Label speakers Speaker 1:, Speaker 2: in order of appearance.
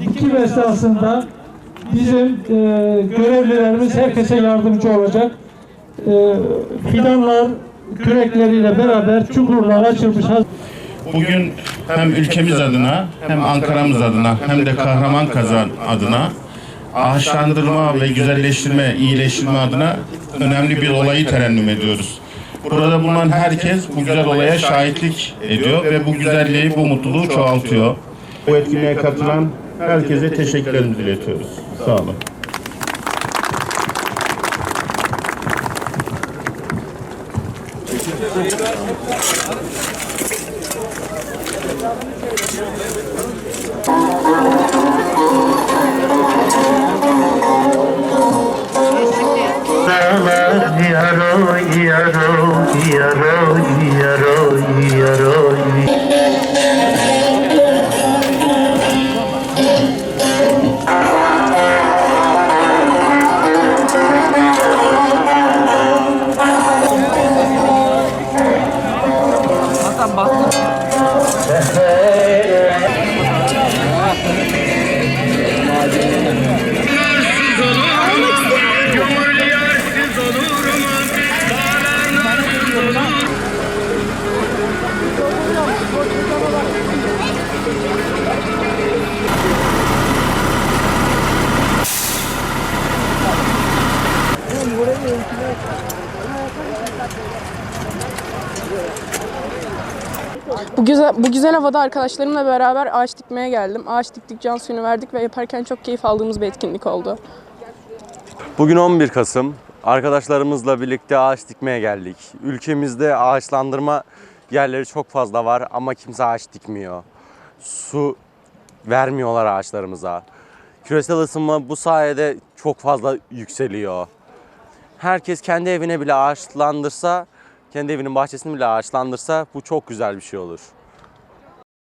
Speaker 1: Dikim esnasında bizim e, görevlilerimiz herkese yardımcı olacak. E, fidanlar kürekleriyle beraber çukurlar açılmış.
Speaker 2: Bugün hem ülkemiz adına hem Ankara'mız adına hem de Kahraman Kazan adına ağaçlandırma ve güzelleştirme, iyileştirme adına önemli bir olayı terennüm ediyoruz. Burada bulunan herkes bu güzel olaya şahitlik ediyor ve bu güzelliği, bu mutluluğu çoğaltıyor. Bu etkinliğe katılan herkese teşekkürlerimizi iletiyoruz. Sağ olun.
Speaker 3: Yaro, yaro, yaro, yaro, yaro.
Speaker 4: Bu güzel, bu güzel havada arkadaşlarımla beraber ağaç dikmeye geldim. Ağaç diktik, can suyunu verdik ve yaparken çok keyif aldığımız bir etkinlik oldu.
Speaker 5: Bugün 11 Kasım. Arkadaşlarımızla birlikte ağaç dikmeye geldik. Ülkemizde ağaçlandırma yerleri çok fazla var ama kimse ağaç dikmiyor. Su vermiyorlar ağaçlarımıza. Küresel ısınma bu sayede çok fazla yükseliyor. Herkes kendi evine bile ağaçlandırsa, kendi evinin bahçesini bile ağaçlandırsa bu çok güzel bir şey olur.